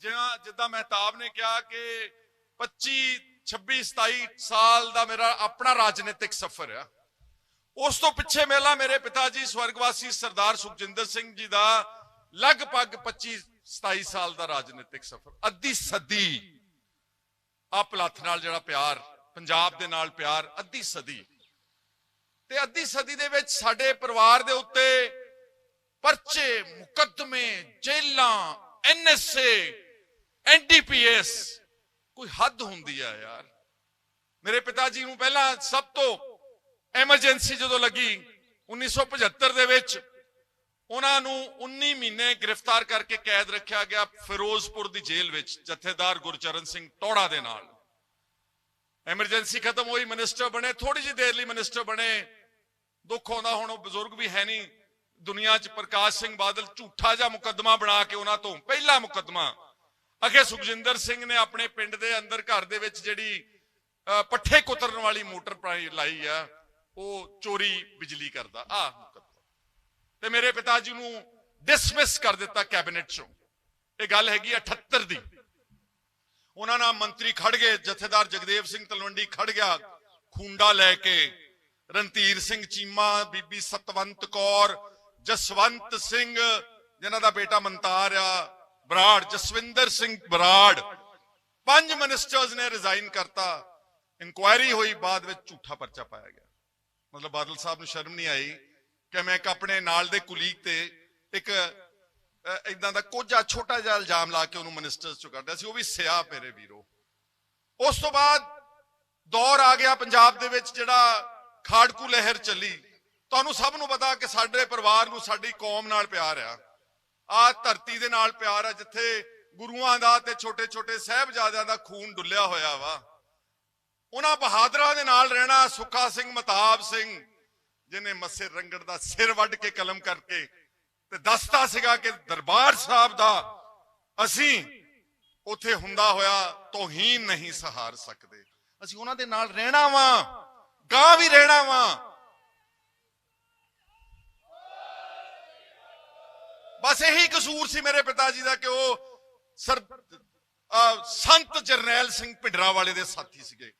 ਜਿਵੇਂ ਜਿੱਦਾਂ ਮਹਿਤਾਬ ਨੇ ਕਿਹਾ ਕਿ 25 26 27 ਸਾਲ ਦਾ ਮੇਰਾ ਆਪਣਾ ਰਾਜਨੀਤਿਕ ਸਫ਼ਰ ਆ। ਉਸ ਤੋਂ ਪਿੱਛੇ ਮੇਲਾ ਮੇਰੇ ਪਿਤਾ ਜੀ ਸਵਰਗਵਾਸੀ ਸਰਦਾਰ ਸੁਖਜਿੰਦਰ ਸਿੰਘ ਜੀ ਦਾ ਲਗਭਗ 25 27 ਸਾਲ ਦਾ ਰਾਜਨੀਤਿਕ ਸਫ਼ਰ, ਅੱਧੀ ਸਦੀ। ਆਪ ਲੱਥ ਨਾਲ ਜਿਹੜਾ ਪਿਆਰ, ਪੰਜਾਬ ਦੇ ਨਾਲ ਪਿਆਰ, ਅੱਧੀ ਸਦੀ। ਤੇ ਅੱਧੀ ਸਦੀ ਦੇ ਵਿੱਚ ਸਾਡੇ ਪਰਿਵਾਰ ਦੇ ਉੱਤੇ ਪਰਚੇ, ਮੁਕੱਦਮੇ, ਜੇਲਾਂ ਐਨਐਸਏ ਐਨਡੀਪੀਐਸ ਕੋਈ ਹੱਦ ਹੁੰਦੀ ਆ ਯਾਰ। ਮੇਰੇ ਪਿਤਾ ਜੀ ਨੂੰ ਪਹਿਲਾਂ ਸਭ ਤੋਂ ਐਮਰਜੈਂਸੀ ਜਦੋਂ ਲੱਗੀ 1975 ਦੇ ਵਿੱਚ, ਉਹਨਾਂ ਨੂੰ 19 ਮਹੀਨੇ ਗ੍ਰਿਫਤਾਰ ਕਰਕੇ ਕੈਦ ਰੱਖਿਆ ਗਿਆ ਫਿਰੋਜ਼ਪੁਰ ਦੀ ਜੇਲ੍ਹ ਵਿੱਚ, ਜਥੇਦਾਰ ਗੁਰਚਰਨ ਸਿੰਘ ਟੋੜਾ ਦੇ ਨਾਲ। ਐਮਰਜੈਂਸੀ ਖਤਮ ਹੋਈ, ਮਿਨਿਸਟਰ ਬਣੇ ਥੋੜੀ ਜਿਹੀ ਦੇਰ ਲਈ ਮਿਨਿਸਟਰ ਬਣੇ। ਦੁੱਖ ਆਉਂਦਾ ਹੁਣ ਉਹ ਬਜ਼ੁਰਗ ਵੀ ਹੈ ਨਹੀਂ। ਦੁਨੀਆ 'ਚ ਪ੍ਰਕਾਸ਼ ਸਿੰਘ ਬਾਦਲ ਝੂਠਾ ਜਿਹਾ ਮੁਕੱਦਮਾ ਬਣਾ ਕੇ ਉਹਨਾਂ ਤੋਂ ਪਹਿਲਾ ਮੁਕੱਦਮਾ ਅਖੇ ਸੁਖਜਿੰਦਰ ਸਿੰਘ ਨੇ ਆਪਣੇ ਪਿੰਡ ਦੇ ਅੰਦਰ ਘਰ ਦੇ ਵਿੱਚ ਜਿਹੜੀ ਪੱਠੇ ਕੁਤਰਨ ਵਾਲੀ ਮੋਟਰ ਲਾਈ ਆ, ਉਹ ਚੋਰੀ ਬਿਜਲੀ ਕਰਦਾ। ਆ ਮੁਕੱਦਮਾ। ਤੇ ਮੇਰੇ ਪਿਤਾ ਜੀ ਨੂੰ ਡਿਸਮਿਸ ਕਰ ਦਿੱਤਾ ਕੈਬਨਿਟ ਚੋਂ। ਇਹ ਗੱਲ ਹੈਗੀ 78 ਦੀ। ਉਹਨਾਂ ਨਾਲ ਮੰਤਰੀ ਖੜ ਗਏ, ਜਥੇਦਾਰ ਜਗਦੇਵ ਸਿੰਘ ਤਲਵੰਡੀ ਖੜ ਗਿਆ, ਖੁੰਡਾ ਲੈ ਕੇ, ਰਣਧੀਰ ਸਿੰਘ ਚੀਮਾ, ਬੀਬੀ ਸਤਵੰਤ ਕੌਰ, ਜਸਵੰਤ ਸਿੰਘ, ਜਿਨ੍ਹਾਂ ਦਾ ਬੇਟਾ ਮੰਤਾਰ ਆ ਬਰਾੜ, ਜਸਵਿੰਦਰ ਸਿੰਘ ਬਰਾੜ, ਪੰਜ ਮਿਨਿਸਟਰਸ ਨੇ ਰਿਜ਼ਾਈਨ ਕਰਤਾ। ਇਨਕੁਆਇਰੀ ਹੋਈ, ਬਾਅਦ ਵਿੱਚ ਝੂਠਾ ਪਰਚਾ ਪਾਇਆ ਗਿਆ। ਮਤਲਬ ਬਾਦਲ ਸਾਹਿਬ ਨੂੰ ਸ਼ਰਮ ਨਹੀਂ ਆਈ ਕਿ ਮੈਂ ਇੱਕ ਆਪਣੇ ਨਾਲ ਦੇ ਕੁਲੀਗ ਤੇ ਇੱਕ ਇਦਾਂ ਦਾ ਕੋਝਾ, ਛੋਟਾ ਜਿਹਾ ਇਲਜ਼ਾਮ ਲਾ ਕੇ ਉਹਨੂੰ ਮਿਨਿਸਟਰਸ ਚੋਂ ਕੱਢਿਆ ਸੀ। ਉਹ ਵੀ ਸਿਆ ਮੇਰੇ ਵੀਰੋ। ਉਸ ਤੋਂ ਬਾਅਦ ਦੌਰ ਆ ਗਿਆ ਪੰਜਾਬ ਦੇ ਵਿੱਚ, ਜਿਹੜਾ ਖਾੜਕੂ ਲਹਿਰ ਚੱਲੀ। ਤੁਹਾਨੂੰ ਸਭ ਨੂੰ ਪਤਾ ਕਿ ਸਾਡੇ ਪਰਿਵਾਰ ਨੂੰ ਸਾਡੀ ਕੌਮ ਨਾਲ ਪਿਆਰ ਆ। ਆ ਧਰਤੀ ਦੇ ਨਾਲ ਪਿਆਰ ਆ, ਜਿੱਥੇ ਗੁਰੂਆਂ ਦਾ ਤੇ ਛੋਟੇ ਛੋਟੇ ਸਹਿਬਜ਼ਾਦਿਆਂ ਦਾ ਖੂਨ ਡੁੱਲਿਆ ਹੋਇਆ ਵਾ। ਉਹਨਾਂ ਬਹਾਦਰਾਂ ਦੇ ਨਾਲ ਰਹਿਣਾ ਸੁੱਖਾ ਸਿੰਘ, ਮਤਾਬ ਸਿੰਘ ਜਿਨੇ ਮੱਸੇ ਰੰਗੜ ਦਾ ਸਿਰ ਵੱਢ ਕੇ ਕਲਮ ਕਰਕੇ ਤੇ ਦੱਸਦਾ ਸੀਗਾ ਕਿ ਦਰਬਾਰ ਸਾਹਿਬ ਦਾ ਅਸੀਂ ਉੱਥੇ ਹੁੰਦਾ ਹੋਇਆ ਤੋਹੀਨ ਨਹੀਂ ਸਹਾਰ ਸਕਦੇ। ਅਸੀਂ ਉਹਨਾਂ ਦੇ ਨਾਲ ਰਹਿਣਾ ਵਾ ਗਾਂ ਵੀ ਰਹਿਣਾ ਵਾ। ਬਸ ਇਹੀ ਕਸੂਰ ਸੀ ਮੇਰੇ ਪਿਤਾ ਜੀ ਦਾ ਕਿ ਉਹ ਸਰ ਸੰਤ ਜਰਨੈਲ ਸਿੰਘ ਭਿੰਡਰਾ ਵਾਲੇ ਦੇ ਸਾਥੀ ਸੀਗੇ।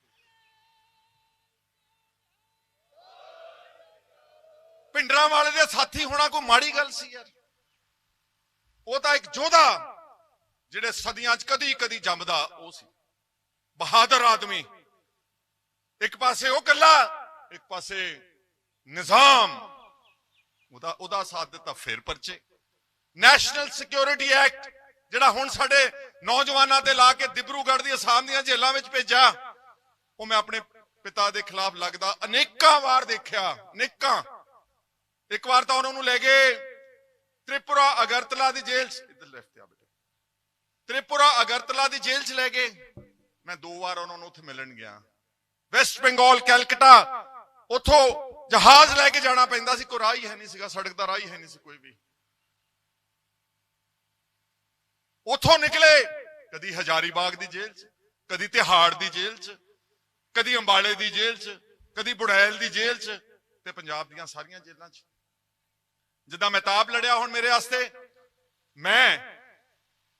ਭਿੰਡਰਾ ਵਾਲੇ ਦੇ ਸਾਥੀ ਹੋਣਾ ਕੋਈ ਮਾੜੀ ਗੱਲ ਸੀ ਯਾਰ। ਉਹ ਤਾਂ ਇੱਕ ਯੋਧਾ, ਜਿਹੜੇ ਸਦੀਆਂ 'ਚ ਕਦੀ ਕਦੀ ਜੰਮਦਾ, ਉਹ ਸੀ। ਬਹਾਦਰ ਆਦਮੀ। ਇੱਕ ਪਾਸੇ ਉਹ ਕੱਲਾ ਇੱਕ ਪਾਸੇ ਨਿਜ਼ਾਮ। ਉਹਦਾ ਉਹਦਾ ਸਾਥ ਦਿੱਤਾ, ਫਿਰ ਪਰਚੇ। ਨੈਸ਼ਨਲ ਸਿਕਿਉਰਿਟੀ ਐਕਟ ਜਿਹੜਾ ਹੁਣ ਸਾਡੇ ਨੌਜਵਾਨਾਂ ਤੇ ਲਾ ਕੇ ਦਿਬਰੂਗੜ੍ਹ ਦੀ ਅਸਾਮ ਦੀਆਂ ਜੇਲ੍ਹਾਂ ਵਿੱਚ ਭੇਜਿਆ, ਉਹ ਮੈਂ ਆਪਣੇ ਪਿਤਾ ਦੇ ਖਿਲਾਫ ਲੱਗਦਾ। ਅਨੇਕਾਂ ਵਾਰ ਦੇਖਿਆ, ਅਨੇਕਾਂ। ਇੱਕ ਵਾਰ ਤਾਂ ਉਹਨਾਂ ਨੂੰ ਲੈ ਗਏ ਤ੍ਰਿਪੁਰਾ ਅਗਰਤਲਾ ਦੀ ਜੇਲ੍ਹ 'ਚ। ਇੱਧਰ ਲੈਫਟ ਆ ਬੇਟਾ। ਤ੍ਰਿਪੁਰਾ ਅਗਰਤਲਾ ਦੀ ਜੇਲ੍ਹ 'ਚ ਲੈ ਗਏ। ਮੈਂ ਦੋ ਵਾਰ ਉਹਨਾਂ ਨੂੰ ਉੱਥੇ ਮਿਲਣ ਗਿਆ। ਵੈਸਟ ਬੰਗਾਲ ਕੈਲਕਟਾ ਉਥੋਂ ਜਹਾਜ਼ ਲੈ ਕੇ ਜਾਣਾ ਪੈਂਦਾ ਸੀ। ਕੋਈ ਰਾਹ ਹੀ ਹੈ ਨਹੀਂ ਸੀਗਾ, ਸੜਕ ਦਾ ਰਾਹ ਹੀ ਹੈ ਨਹੀਂ ਸੀ ਕੋਈ ਵੀ। ਉੱਥੋਂ ਨਿਕਲੇ। ਕਦੀ ਹਜ਼ਾਰੀਬਾਗ ਦੀ ਜੇਲ੍ਹ 'ਚ, ਕਦੀ ਤਿਹਾੜ ਦੀ ਜੇਲ੍ਹ 'ਚ, ਕਦੀ ਅੰਬਾਲੇ ਦੀ ਜੇਲ੍ਹ 'ਚ, ਕਦੀ ਬੁੜੈਲ ਦੀ ਜੇਲ੍ਹ 'ਚ ਤੇ ਪੰਜਾਬ ਦੀਆਂ ਸਾਰੀਆਂ ਜੇਲ੍ਹਾਂ 'ਚ। ਜਿੱਦਾਂ ਮਹਿਤਾਬ ਲੜਿਆ ਹੁਣ ਮੇਰੇ ਵਾਸਤੇ, ਮੈਂ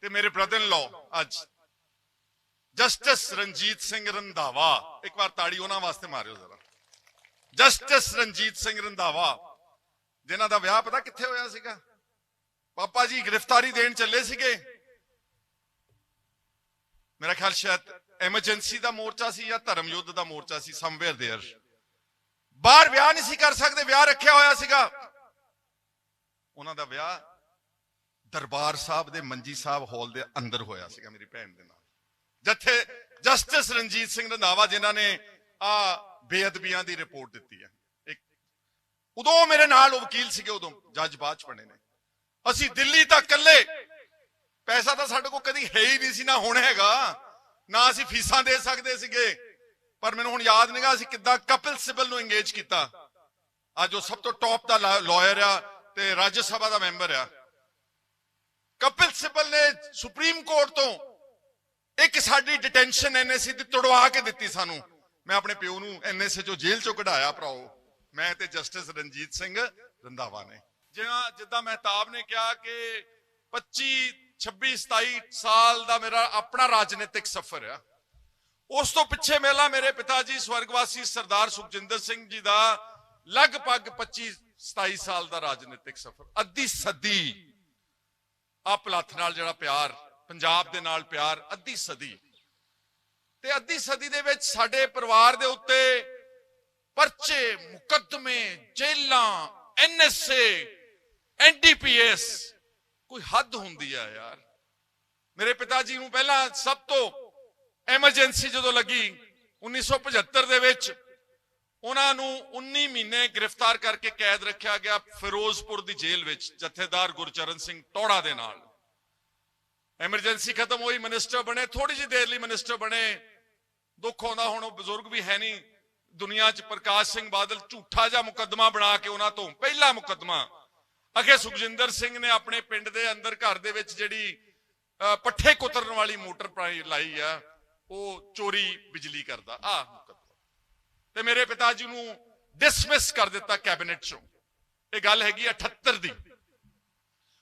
ਤੇ ਮੇਰੇ ਬ੍ਰਦਰ ਇਨ ਲਾਅ ਅੱਜ ਜਸਟਿਸ ਰਣਜੀਤ ਸਿੰਘ ਰੰਧਾਵਾ, ਇੱਕ ਵਾਰ ਤਾੜੀ ਉਹਨਾਂ ਵਾਸਤੇ ਮਾਰਿਓ ਜ਼ਰਾ। ਜਸਟਿਸ ਰਣਜੀਤ ਸਿੰਘ ਰੰਧਾਵਾ, ਜਿਨ੍ਹਾਂ ਦਾ ਵਿਆਹ ਪਤਾ ਕਿੱਥੇ ਹੋਇਆ ਸੀਗਾ? ਪਾਪਾ ਜੀ ਗ੍ਰਿਫਤਾਰੀ ਦੇਣ ਚੱਲੇ ਸੀਗੇ। ਮੇਰਾ ਖਿਆਲ ਸ਼ਾਇਦ ਐਮਰਜੈਂਸੀ ਦਾ ਮੋਰਚਾ ਸੀ ਜਾਂ ਧਰਮ ਯੁੱਧ ਦਾ ਮੋਰਚਾ ਸੀ ਸਮਵੇਅਰ देयर ਬਾਹਰ ਵਿਆਹ ਨਹੀਂ ਸੀ ਕਰ ਸਕਦੇ ਵਿਆਹ ਰੱਖਿਆ ਹੋਇਆ ਸੀਗਾ ਉਹਨਾਂ ਦਾ ਵਿਆਹ ਦਰਬਾਰ ਸਾਹਿਬ ਦੇ ਮੰਜੀ ਸਾਹਿਬ ਹਾਲ ਦੇ ਅੰਦਰ ਹੋਇਆ ਸੀਗਾ ਮੇਰੀ ਭੈਣ ਦੇ ਨਾਲ ਜਿੱਥੇ ਜਸਟਿਸ ਰਣਜੀਤ ਸਿੰਘ ਰੰਧਾਵਾ ਜਿਨ੍ਹਾਂ ਨੇ ਆ ਬੇਅਦਬੀਆਂ ਦੀ ਰਿਪੋਰਟ ਦਿੱਤੀ ਹੈ ਇੱਕ ਉਦੋਂ ਮੇਰੇ ਨਾਲ ਉਹ ਵਕੀਲ ਸੀਗੇ ਉਦੋਂ ਜੱਜ ਬਾਅਦ ਚ ਬਣੇ ਨੇ ਅਸੀਂ ਦਿੱਲੀ ਤੱਕ ਇਕੱਲੇ ਪੈਸਾ ਤਾਂ ਸਾਡੇ ਕੋਲ ਕਦੀ ਹੈ ਹੀ ਨਹੀਂ ਸੀ, ਨਾ ਹੁਣ ਹੈਗਾ, ਨਾ ਅਸੀਂ ਫੀਸਾਂ ਦੇ ਸਕਦੇ ਸੀਗੇ। ਪਰ ਮੈਨੂੰ ਹੁਣ ਯਾਦ ਨਹੀਂਗਾ ਅਸੀਂ ਕਿੱਦਾਂ ਕਪਿਲ ਸਿਬਲ ਨੂੰ ਇੰਗੇਜ ਕੀਤਾ। ਅੱਜ ਉਹ ਸਭ ਤੋਂ ਟੌਪ ਦਾ ਲਾਇਰ ਆ ਤੇ ਰਾਜ ਸਭਾ ਦਾ ਮੈਂਬਰ ਆ। ਕਪਿਲ ਸਿਬਲ ਨੇ ਸੁਪਰੀਮ ਕੋਰਟ ਤੋਂ ਇੱਕ ਸਾਡੀ ਡਿਟੈਂਸ਼ਨ ਐਨਐਸਸੀ ਦੀ ਤੁੜਵਾ ਕੇ ਦਿੱਤੀ ਸਾਨੂੰ। ਮੈਂ ਆਪਣੇ ਪਿਓ ਨੂੰ ਐਨਐਸਏ ਚੋਂ ਜੇਲ੍ਹ ਚੋਂ ਕਢਾਇਆ, ਭਰਾਓ। ਮੈਂ ਤੇ ਜਸਟਿਸ ਰਣਜੀਤ ਸਿੰਘ ਰੰਧਾਵਾ ਨੇ। ਜਿਵੇਂ ਜਿੱਦਾਂ ਮਹਿਤਾਬ ਨੇ ਕਿਹਾ ਕਿ 25 26 27 ਸਾਲ ਦਾ ਮੇਰਾ ਆਪਣਾ ਰਾਜਨੀਤਿਕ ਸਫ਼ਰ ਆ। ਉਸ ਤੋਂ ਪਿੱਛੇ ਮੇਲਾ ਮੇਰੇ ਪਿਤਾ ਜੀ ਸਵਰਗਵਾਸੀ ਸਰਦਾਰ ਸੁਖਜਿੰਦਰ ਸਿੰਘ ਜੀ ਦਾ ਲਗਭਗ 25 27 ਸਾਲ ਦਾ ਰਾਜਨੀਤਿਕ ਸਫ਼ਰ। ਅੱਧੀ ਸਦੀ ਆਪ ਲੱਥ ਨਾਲ ਜਿਹੜਾ ਪਿਆਰ, ਪੰਜਾਬ ਦੇ ਨਾਲ ਪਿਆਰ, ਅੱਧੀ ਸਦੀ। ਤੇ ਅੱਧੀ ਸਦੀ ਦੇ ਵਿੱਚ ਸਾਡੇ ਪਰਿਵਾਰ ਦੇ ਉੱਤੇ ਪਰਚੇ, ਮੁਕੱਦਮੇ, ਜੇਲਾਂ ਐਨਐਸਏ ਐਨਡੀਪੀਐਸ ਕੋਈ ਹੱਦ ਹੁੰਦੀ ਆ ਯਾਰ। ਮੇਰੇ ਪਿਤਾ ਜੀ ਨੂੰ ਪਹਿਲਾਂ ਸਭ ਤੋਂ ਐਮਰਜੈਂਸੀ ਜਦੋਂ ਲੱਗੀ 1975 ਦੇ ਵਿੱਚ, ਉਹਨਾਂ ਨੂੰ 19 ਮਹੀਨੇ ਗ੍ਰਿਫਤਾਰ ਕਰਕੇ ਕੈਦ ਰੱਖਿਆ ਗਿਆ ਫਿਰੋਜ਼ਪੁਰ ਦੀ ਜੇਲ੍ਹ ਵਿੱਚ, ਜਥੇਦਾਰ ਗੁਰਚਰਨ ਸਿੰਘ ਟੋੜਾ ਦੇ ਨਾਲ। ਐਮਰਜੈਂਸੀ ਖਤਮ ਹੋਈ ਮਿਨਿਸਟਰ ਬਣੇ ਥੋੜੀ ਜਿਹੀ ਦੇਰ ਲਈ ਮਿਨਿਸਟਰ ਬਣੇ। ਦੁੱਖ ਆਉਂਦਾ, ਹੁਣ ਉਹ ਬਜ਼ੁਰਗ ਵੀ ਹੈ ਨਹੀਂ। ਦੁਨੀਆ 'ਚ ਪ੍ਰਕਾਸ਼ ਸਿੰਘ ਬਾਦਲ ਝੂਠਾ ਜਿਹਾ ਮੁਕੱਦਮਾ ਬਣਾ ਕੇ ਉਹਨਾਂ ਤੋਂ ਪਹਿਲਾ ਮੁਕੱਦਮਾ ਅਗੇ ਸੁਖਜਿੰਦਰ ਸਿੰਘ ਨੇ ਆਪਣੇ ਪਿੰਡ ਦੇ ਅੰਦਰ ਘਰ ਦੇ ਵਿੱਚ ਜਿਹੜੀ ਪੱਠੇ ਕੁਤਰਨ ਵਾਲੀ ਮੋਟਰ ਪਾਈ, ਲਾਈ ਆ, ਉਹ ਚੋਰੀ ਬਿਜਲੀ ਕਰਦਾ। ਆ ਮੁਕੱਦਮਾ। ਤੇ ਮੇਰੇ ਪਿਤਾ ਜੀ ਨੂੰ ਡਿਸਮਿਸ ਕਰ ਦਿੱਤਾ ਕੈਬਨਿਟ ਚੋਂ। ਇਹ ਗੱਲ ਹੈਗੀ ਆ 78 ਦੀ।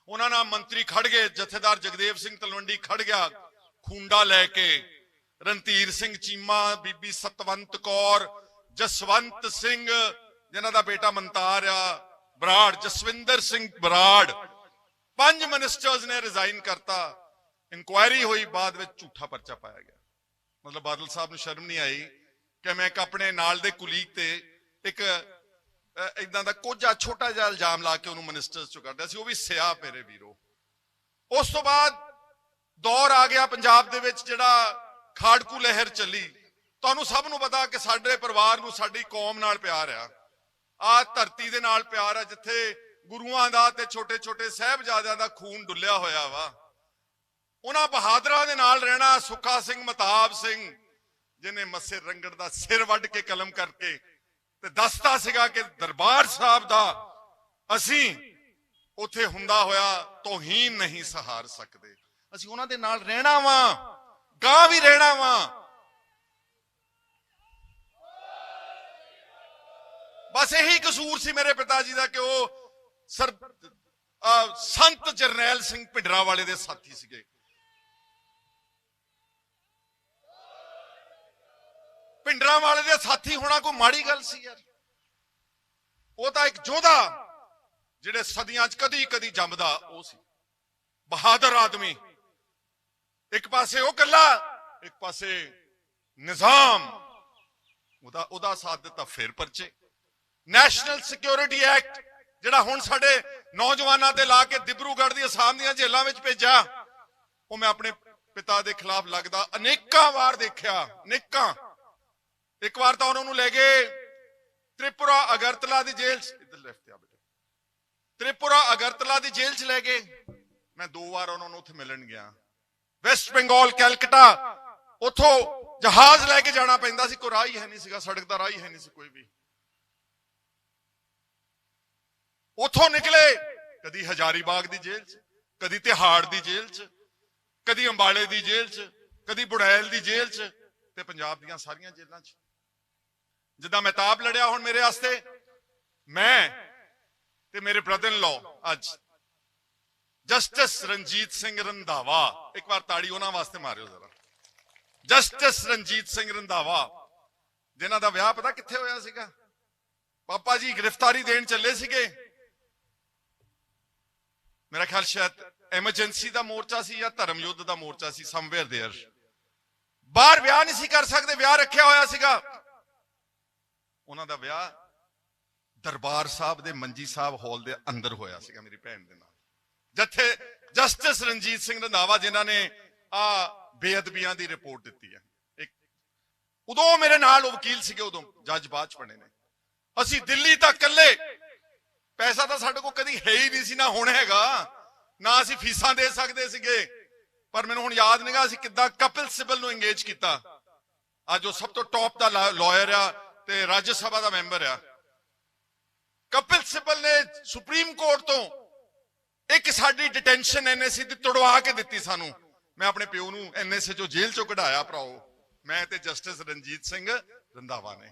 ਉਹਨਾਂ ਨਾਲ ਮੰਤਰੀ ਖੜ ਗਏ, ਜਥੇਦਾਰ ਜਗਦੇਵ ਸਿੰਘ ਤਲਵੰਡੀ ਖੜ ਗਿਆ, ਖੁੰਡਾ ਲੈ ਕੇ, ਰਣਧੀਰ ਸਿੰਘ ਚੀਮਾ, ਬੀਬੀ ਸਤਵੰਤ ਕੌਰ, ਜਸਵੰਤ ਸਿੰਘ, ਜਿਨ੍ਹਾਂ ਦਾ ਬੇਟਾ ਮੰਤਾਰ ਆ ਬਰਾੜ, ਜਸਵਿੰਦਰ ਸਿੰਘ ਬਰਾੜ। ਪੰਜ ਮਿਨਿਸਟਰਸ ਨੇ ਰਿਜ਼ਾਈਨ ਕਰਤਾ। ਇਨਕੁਆਇਰੀ ਹੋਈ, ਬਾਅਦ ਵਿੱਚ ਝੂਠਾ ਪਰਚਾ ਪਾਇਆ ਗਿਆ। ਮਤਲਬ ਬਾਦਲ ਸਾਹਿਬ ਨੂੰ ਸ਼ਰਮ ਨਹੀਂ ਆਈ ਕਿ ਮੈਂ ਇੱਕ ਆਪਣੇ ਨਾਲ ਦੇ ਕੁਲੀਗ ਤੇ ਇੱਕ ਇਦਾਂ ਦਾ ਕੋਝਾ ਛੋਟਾ ਜਿਹਾ ਇਲਜ਼ਾਮ ਲਾ ਕੇ ਉਹਨੂੰ ਮਿਨਿਸਟਰਸ ਚੋਂ ਕੱਢਿਆ ਸੀ। ਉਹ ਵੀ ਸਿਆ ਮੇਰੇ ਵੀਰੋ। ਉਸ ਤੋਂ ਬਾਅਦ ਦੌਰ ਆ ਗਿਆ ਪੰਜਾਬ ਦੇ ਵਿੱਚ, ਜਿਹੜਾ ਖਾੜਕੂ ਲਹਿਰ ਚੱਲੀ। ਤੁਹਾਨੂੰ ਸਭ ਨੂੰ ਪਤਾ ਕਿ ਸਾਡੇ ਪਰਿਵਾਰ ਨੂੰ ਸਾਡੀ ਕੌਮ ਨਾਲ ਪਿਆਰ ਆ। ਆ ਧਰਤੀ ਦੇ ਨਾਲ ਪਿਆਰ ਆ, ਜਿੱਥੇ ਗੁਰੂਆਂ ਦਾ ਤੇ ਛੋਟੇ ਛੋਟੇ ਸਹਿਬਜ਼ਾਦਿਆਂ ਦਾ ਖੂਨ ਡੁੱਲਿਆ ਹੋਇਆ ਵਾ। ਉਹਨਾਂ ਬਹਾਦਰਾਂ ਦੇ ਨਾਲ ਰਹਿਣਾ ਸੁੱਖਾ ਸਿੰਘ, ਮਤਾਬ ਸਿੰਘ ਜਿਨੇ ਮੱਸੇ ਰੰਗੜ ਦਾ ਸਿਰ ਵੱਢ ਕੇ ਕਲਮ ਕਰਕੇ ਤੇ ਦੱਸਦਾ ਸੀਗਾ ਕਿ ਦਰਬਾਰ ਸਾਹਿਬ ਦਾ ਅਸੀਂ ਉੱਥੇ ਹੁੰਦਾ ਹੋਇਆ ਤੋਹੀਨ ਨਹੀਂ ਸਹਾਰ ਸਕਦੇ। ਅਸੀਂ ਉਹਨਾਂ ਦੇ ਨਾਲ ਰਹਿਣਾ ਵਾ ਗਾਂ ਵੀ ਰਹਿਣਾ ਵਾ। ਬਸ ਇਹੀ ਕਸੂਰ ਸੀ ਮੇਰੇ ਪਿਤਾ ਜੀ ਦਾ ਕਿ ਉਹ ਸਰ ਸੰਤ ਜਰਨੈਲ ਸਿੰਘ ਪਿੰਡਰਾ ਵਾਲੇ ਦੇ ਸਾਥੀ ਸੀਗੇ। ਪਿੰਡਰਾ ਵਾਲੇ ਦੇ ਸਾਥੀ ਹੋਣਾ ਕੋਈ ਮਾੜੀ ਗੱਲ ਸੀ ਯਾਰ। ਉਹ ਤਾਂ ਇੱਕ ਯੋਧਾ ਜਿਹੜੇ ਸਦੀਆਂ 'ਚ ਕਦੀ ਕਦੀ ਜੰਮਦਾ ਉਹ ਸੀ। ਬਹਾਦਰ ਆਦਮੀ। ਇੱਕ ਪਾਸੇ ਉਹ ਕੱਲਾ ਇੱਕ ਪਾਸੇ ਨਿਜ਼ਾਮ। ਉਹਦਾ ਉਹਦਾ ਸਾਥ ਦਿੱਤਾ ਫਿਰ ਪਰਚੇ। ਨੈਸ਼ਨਲ ਸਿਕਿਉਰਿਟੀ ਐਕਟ, ਜਿਹੜਾ ਹੁਣ ਸਾਡੇ ਨੌਜਵਾਨਾਂ ਤੇ ਲਾ ਕੇ ਦਿਬਰੂਗੜ੍ਹ ਦੀ ਅਸਾਮ ਦੀਆਂ ਜੇਲ੍ਹਾਂ ਵਿੱਚ ਭੇਜਿਆ, ਉਹ ਮੈਂ ਆਪਣੇ ਪਿਤਾ ਦੇ ਖਿਲਾਫ ਲੱਗਦਾ, ਅਨੇਕਾਂ ਵਾਰ ਦੇਖਿਆ, ਅਨੇਕਾਂ। ਇੱਕ ਵਾਰ ਤਾਂ ਉਹਨਾਂ ਨੂੰ ਲੈ ਗਏ ਤ੍ਰਿਪੁਰਾ ਅਗਰਤਲਾ ਦੀ ਜੇਲ੍ਹ 'ਚ ਲੈਫਟ ਆ ਬੇਟਾ। ਤ੍ਰਿਪੁਰਾ ਅਗਰਤਲਾ ਦੀ ਜੇਲ੍ਹ 'ਚ ਲੈ ਗਏ। ਮੈਂ ਦੋ ਵਾਰ ਉਹਨਾਂ ਨੂੰ ਉੱਥੇ ਮਿਲਣ ਗਿਆ। ਵੈਸਟ ਬੰਗਾਲ ਕੈਲਕਟਾ ਉਥੋਂ ਜਹਾਜ਼ ਲੈ ਕੇ ਜਾਣਾ ਪੈਂਦਾ ਸੀ, ਕੋਈ ਰਾਹ ਹੀ ਹੈ ਨਹੀਂ ਸੀਗਾ, ਸੜਕ ਦਾ ਰਾਹ ਹੀ ਹੈ ਨਹੀਂ ਸੀ ਕੋਈ ਵੀ। ਉਥੋਂ ਨਿਕਲੇ। ਕਦੀ ਹਜ਼ਾਰੀ ਬਾਗ ਦੀ ਜੇਲ੍ਹ 'ਚ, ਕਦੀ ਤਿਹਾੜ ਦੀ ਜੇਲ੍ਹ 'ਚ, ਕਦੀ ਅੰਬਾਲੇ ਦੀ ਜੇਲ੍ਹ 'ਚ, ਕਦੀ ਬੁੜੈਲ ਦੀ ਜੇਲ੍ਹ 'ਚ ਤੇ ਪੰਜਾਬ ਦੀਆਂ ਸਾਰੀਆਂ ਜੇਲ੍ਹਾਂ 'ਚ। ਜਿੱਦਾਂ ਮਹਿਤਾਬ ਲੜਿਆ ਹੁਣ ਮੇਰੇ ਵਾਸਤੇ, ਮੈਂ ਤੇ ਮੇਰੇ ਬ੍ਰਦਰ ਇਨ ਲਾਅ ਅੱਜ ਜਸਟਿਸ ਰਣਜੀਤ ਸਿੰਘ ਰੰਧਾਵਾ, ਇੱਕ ਵਾਰ ਤਾੜੀ ਉਹਨਾਂ ਵਾਸਤੇ ਮਾਰਿਓ ਜ਼ਰਾ। ਜਸਟਿਸ ਰਣਜੀਤ ਸਿੰਘ ਰੰਧਾਵਾ, ਜਿਨ੍ਹਾਂ ਦਾ ਵਿਆਹ ਪਤਾ ਕਿੱਥੇ ਹੋਇਆ ਸੀਗਾ? ਪਾਪਾ ਜੀ ਗ੍ਰਿਫਤਾਰੀ ਦੇਣ ਚੱਲੇ ਸੀਗੇ। ਮੇਰਾ ਖਿਆਲ ਸ਼ਾਇਦ ਐਮਰਜੈਂਸੀ ਦਾ ਮੋਰਚਾ ਸੀ ਜਾਂ ਧਰਮ ਯੁੱਧ ਦਾ ਮੋਰਚਾ ਸੀ ਸਮਵੇਅਰ देयर ਬਾਹਰ ਵਿਆਹ ਨਹੀਂ ਸੀ ਕਰ ਸਕਦੇ ਵਿਆਹ ਰੱਖਿਆ ਹੋਇਆ ਸੀਗਾ ਉਹਨਾਂ ਦਾ ਵਿਆਹ ਦਰਬਾਰ ਸਾਹਿਬ ਦੇ ਮੰਜੀ ਸਾਹਿਬ ਹਾਲ ਦੇ ਅੰਦਰ ਹੋਇਆ ਸੀਗਾ ਮੇਰੀ ਭੈਣ ਦੇ ਨਾਲ ਜਿੱਥੇ ਜਸਟਿਸ ਰਣਜੀਤ ਸਿੰਘ ਰੰਧਾਵਾ ਜਿਨ੍ਹਾਂ ਨੇ ਆ ਬੇਅਦਬੀਆਂ ਦੀ ਰਿਪੋਰਟ ਦਿੱਤੀ ਹੈ ਇੱਕ ਉਦੋਂ ਮੇਰੇ ਨਾਲ ਉਹ ਵਕੀਲ ਸੀਗੇ ਉਦੋਂ ਜੱਜ ਬਾਅਦ ਚ ਬਣੇ ਨੇ ਅਸੀਂ ਦਿੱਲੀ ਤੱਕ ਇਕੱਲੇ ਪੈਸਾ ਤਾਂ ਸਾਡੇ ਕੋਲ ਕਦੀ ਹੈ ਹੀ ਨਹੀਂ ਸੀ, ਨਾ ਹੁਣ ਹੈਗਾ। ਨਾ ਅਸੀਂ ਫੀਸਾਂ ਦੇ ਸਕਦੇ ਸੀਗੇ। ਪਰ ਮੈਨੂੰ ਹੁਣ ਯਾਦ ਨਹੀਂਗਾ ਅਸੀਂ ਕਿੱਦਾਂ ਕਪਿਲ ਸਿਬਲ ਨੂੰ ਇੰਗੇਜ ਕੀਤਾ। ਅੱਜ ਉਹ ਸਭ ਤੋਂ ਟੌਪ ਦਾ ਲਾਇਰ ਆ ਤੇ ਰਾਜ ਸਭਾ ਦਾ ਮੈਂਬਰ ਆ। ਕਪਿਲ ਸਿਬਲ ਨੇ ਸੁਪਰੀਮ ਕੋਰਟ ਤੋਂ ਇੱਕ ਸਾਡੀ ਡਿਟੈਂਸ਼ਨ ਐਨਐਸਸੀ ਦੀ ਤੁੜਵਾ ਕੇ ਦਿੱਤੀ ਸਾਨੂੰ। ਮੈਂ ਆਪਣੇ ਪਿਓ ਨੂੰ ਐਨਐਸਏ ਚੋਂ ਜੇਲ੍ਹ ਚੋਂ ਕਢਾਇਆ, ਭਰਾਓ। ਮੈਂ ਤੇ ਜਸਟਿਸ ਰਣਜੀਤ ਸਿੰਘ ਰੰਧਾਵਾ ਨੇ।